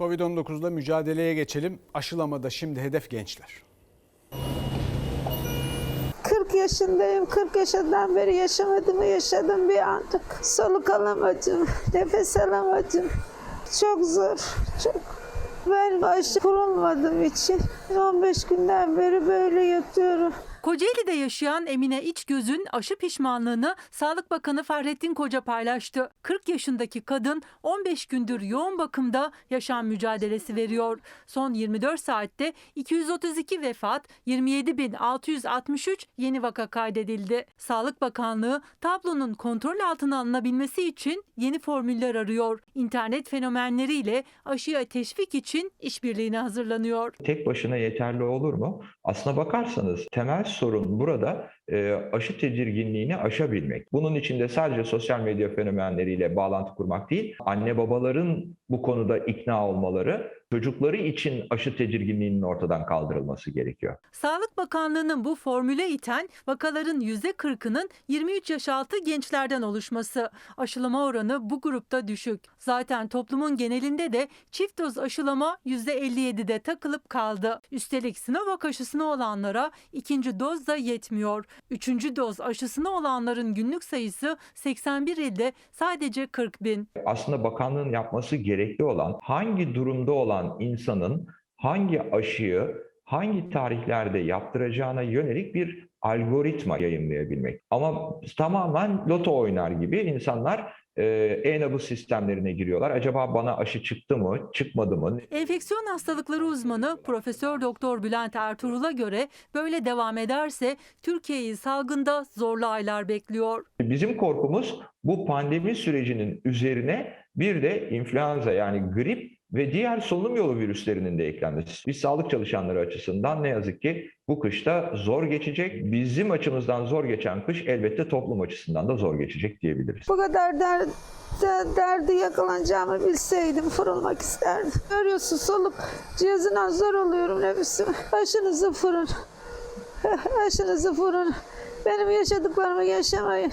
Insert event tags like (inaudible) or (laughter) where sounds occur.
Covid-19'la mücadeleye geçelim. Aşılamada şimdi hedef gençler. 40 yaşındayım. 40 yaşından beri yaşamadığımı yaşadım bir anlık. Soluk alamadım. Nefes alamadım. Çok zor. Çok. Ben aşı kurulmadığım için 15 günden beri böyle yatıyorum. Kocaeli'de yaşayan Emine İçgöz'ün aşı pişmanlığını Sağlık Bakanı Fahrettin Koca paylaştı. 40 yaşındaki kadın 15 gündür yoğun bakımda yaşam mücadelesi veriyor. Son 24 saatte 232 vefat, 27.663 yeni vaka kaydedildi. Sağlık Bakanlığı tablonun kontrol altına alınabilmesi için yeni formüller arıyor. İnternet fenomenleriyle aşıya teşvik için işbirliğine hazırlanıyor. tek başına yeterli olur mu? Aslına bakarsanız temel sorun burada e, aşı tedirginliğini aşabilmek. Bunun içinde sadece sosyal medya fenomenleriyle bağlantı kurmak değil, anne babaların bu konuda ikna olmaları, çocukları için aşı tedirginliğinin ortadan kaldırılması gerekiyor. Sağlık Bakanlığı'nın bu formüle iten vakaların %40'ının 23 yaş altı gençlerden oluşması. Aşılama oranı bu grupta düşük. Zaten toplumun genelinde de çift doz aşılama %57'de takılıp kaldı. Üstelik Sinovac aşısına olanlara ikinci doz da yetmiyor. Üçüncü doz aşısına olanların günlük sayısı 81 ilde sadece 40 bin. Aslında bakanlığın yapması gerekli olan hangi durumda olan insanın hangi aşıyı hangi tarihlerde yaptıracağına yönelik bir algoritma yayınlayabilmek. Ama tamamen loto oynar gibi insanlar e, e-nabız sistemlerine giriyorlar. Acaba bana aşı çıktı mı, çıkmadı mı? Enfeksiyon hastalıkları uzmanı Profesör Doktor Bülent Ertuğrul'a göre böyle devam ederse Türkiye'yi salgında zorlu aylar bekliyor. Bizim korkumuz bu pandemi sürecinin üzerine bir de influenza yani grip ve diğer solunum yolu virüslerinin de eklenmesi. Biz sağlık çalışanları açısından ne yazık ki bu kışta zor geçecek. Bizim açımızdan zor geçen kış elbette toplum açısından da zor geçecek diyebiliriz. Bu kadar der, der- derdi yakalanacağımı bilseydim fırılmak isterdim. Görüyorsun soluk cihazından zor oluyorum nefesimi. Aşınızı fırın. (laughs) Aşınızı fırın. Benim yaşadıklarımı yaşamayın.